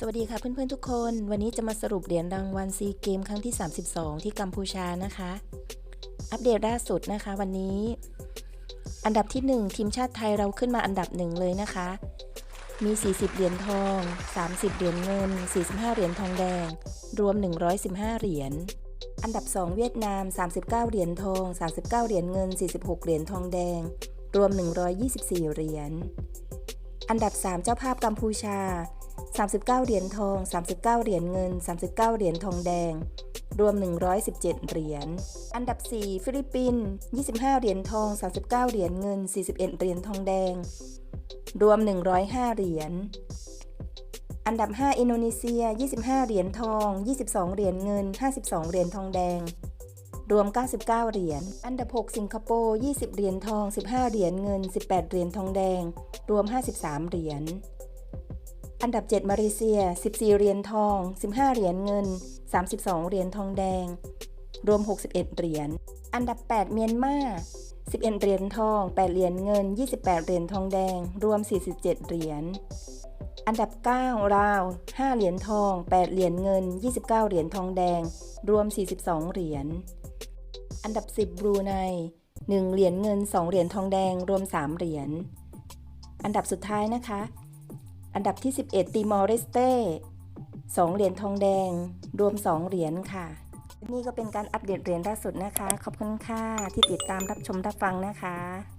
สวัสดีค่ะเพื่อนๆทุกคน วันนี้จะมาสรุปเหรียญรางวัลซีเกมครั้งที่ 32 ที่กัมพูชานะคะ อัปเดตล่าสุดนะคะ วันนี้ อันดับที่ 1 ทีมชาติไทยเราขึ้นมาอันดับหนึ่งเลยนะคะ มี 40 เหรียญทอง 30 เหรียญเงิน 45 เหรียญทองแดง รวม 115 เหรียญอันดับ 2 เวียดนาม 39 เหรียญทอง 39 เหรียญเงิน 46 เหรียญทองแดง รวม 124 เหรียญอันดับ 3 เจ้าภาพกัมพูชา 39 เหรียญทอง 39 เหรียญเงิน 39 เหรียญทองแดง รวม 117 เหรียญ อันดับ 4 ฟิลิปปินส์ 25 เหรียญทอง 39 เหรียญเงิน 41 เหรียญทองแดง รวม 105 เหรียญ อันดับ 5 อินโดนีเซีย 25 เหรียญทอง 22 เหรียญเงิน 52 เหรียญทองแดงรวม 99 เหรียญ อันดับ 6 สิงคโปร์ 20 เหรียญทอง 15 เหรียญเงิน 18 เหรียญทองแดง รวม 53 เหรียญ อันดับ 7 มาเลเซีย 14 เหรียญทอง 15 เหรียญเงิน 32 เหรียญทองแดง รวม 61 เหรียญ อันดับ 8 เมียนมา 11 เหรียญทอง 8 เหรียญเงิน 28 เหรียญทองแดง รวม 47 เหรียญ อันดับ9ลาว 5 เหรียญทอง 8 เหรียญเงิน 29 เหรียญทองแดง รวม 42 เหรียญ อันดับ 10 บรูไน 1 เหรียญเงิน 2 เหรียญทองแดง รวม 3 เหรียญ อันดับสุดท้ายนะคะ อันดับที่ 11 ติมอร์เรสเต้2เหรียญทองแดง รวม 2 เหรียญค่ะ นี่ก็เป็นการอัปเดตเหรียญล่าสุดนะคะ ขอบคุณค่ะที่ติดตามรับชมรับฟังนะคะ